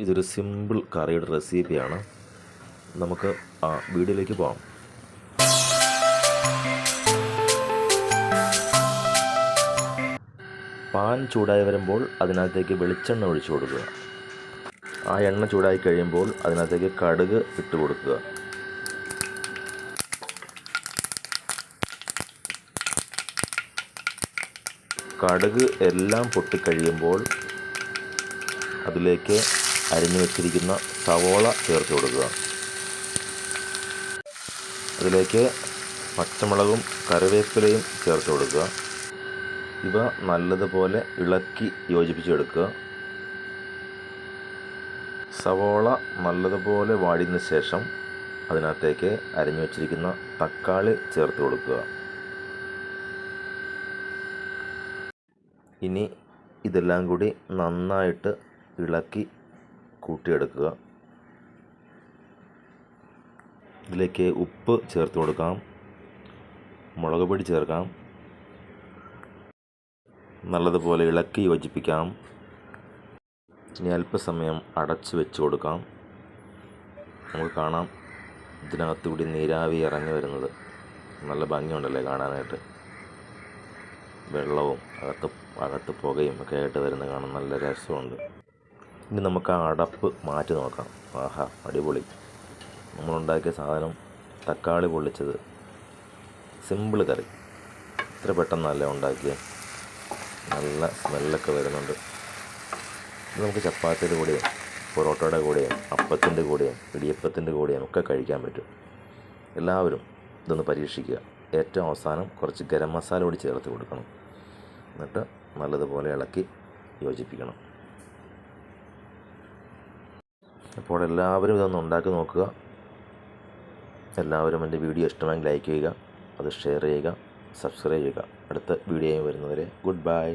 ഇതൊരു സിമ്പിൾ കറിയുടെ റെസിപ്പിയാണ് നമുക്ക് ആ വീഡിയോയിലേക്ക് പോകാം. പാൻ ചൂടായി വരുമ്പോൾ അതിനകത്തേക്ക് വെളിച്ചെണ്ണ ഒഴിച്ചു കൊടുക്കുക. ആ എണ്ണ ചൂടായി കഴിയുമ്പോൾ അതിനകത്തേക്ക് കടുക് ഇട്ട് കൊടുക്കുക. കടുക് എല്ലാം പൊട്ടിക്കഴിയുമ്പോൾ അതിലേക്ക് അരിഞ്ഞു വെച്ചിരിക്കുന്ന സവോള ചേർത്ത് കൊടുക്കുക. അതിലേക്ക് പച്ചമുളകും കറിവേപ്പിലയും ചേർത്ത് കൊടുക്കുക. ഇവ നല്ലതുപോലെ ഇളക്കി യോജിപ്പിച്ചെടുക്കുക. സവോള നല്ലതുപോലെ വാടിയതിന് ശേഷം അതിനകത്തേക്ക് അരിഞ്ഞു വച്ചിരിക്കുന്ന തക്കാളി ചേർത്ത് കൊടുക്കുക. ഇനി ഇതെല്ലാം കൂടി നന്നായിട്ട് ഇളക്കി കൂട്ടിയെടുക്കുക. ഇതിലേക്ക് ഉപ്പ് ചേർത്ത് കൊടുക്കാം. മുളക് പൊടി ചേർക്കാം. നല്ലതുപോലെ ഇളക്കി യോജിപ്പിക്കാം. ഇനി അല്പസമയം അടച്ച് വെച്ച് കൊടുക്കാം. നമുക്ക് കാണാം ഇതിനകത്തുകൂടി നീരാവി ഇറങ്ങി വരുന്നത്. നല്ല ഭംഗിയുണ്ടല്ലേ കാണാനായിട്ട്? വെള്ളവും അകത്ത് അകത്ത് പുകയും ഒക്കെ ആയിട്ട് വരുന്നത് കാണാൻ നല്ല രസമുണ്ട്. ഇനി നമുക്ക് ആ അടപ്പ് മാറ്റി നോക്കാം ആഹാ അടിപൊളി. നമ്മളുണ്ടാക്കിയ സാധനം തക്കാളി പൊള്ളിച്ചത് സിമ്പിൾ കറി. ഇത്ര പെട്ടെന്നല്ല ഉണ്ടാക്കിയ? നല്ല സ്മെല്ലൊക്കെ വരുന്നുണ്ട്. നമുക്ക് ചപ്പാത്തിയുടെ കൂടെയും പൊറോട്ടയുടെ കൂടെയും അപ്പത്തിന്റെ കൂടെയും ഇടിയപ്പത്തിന്റെ കൂടെയും ഒക്കെ കഴിക്കാൻ പറ്റും. എല്ലാവരും ഇതൊന്ന് പരീക്ഷിക്കുക. ഏറ്റവും അവസാനം കുറച്ച് ഗരം മസാല കൂടി ചേർത്ത് കൊടുക്കണം. എന്നിട്ട് നല്ലതുപോലെ ഇളക്കി യോജിപ്പിക്കണം. അപ്പോൾ എല്ലാവരും ഇതൊന്ന് ഉണ്ടാക്കി നോക്കുക. എല്ലാവരും എന്റെ വീഡിയോ ഇഷ്ടമെങ്കിൽ ലൈക്ക് ചെയ്യുക അത് ഷെയർ ചെയ്യുക സബ്സ്ക്രൈബ് ചെയ്യുക. അടുത്ത വീഡിയോയും വരുന്നവരെ ഗുഡ് ബൈ.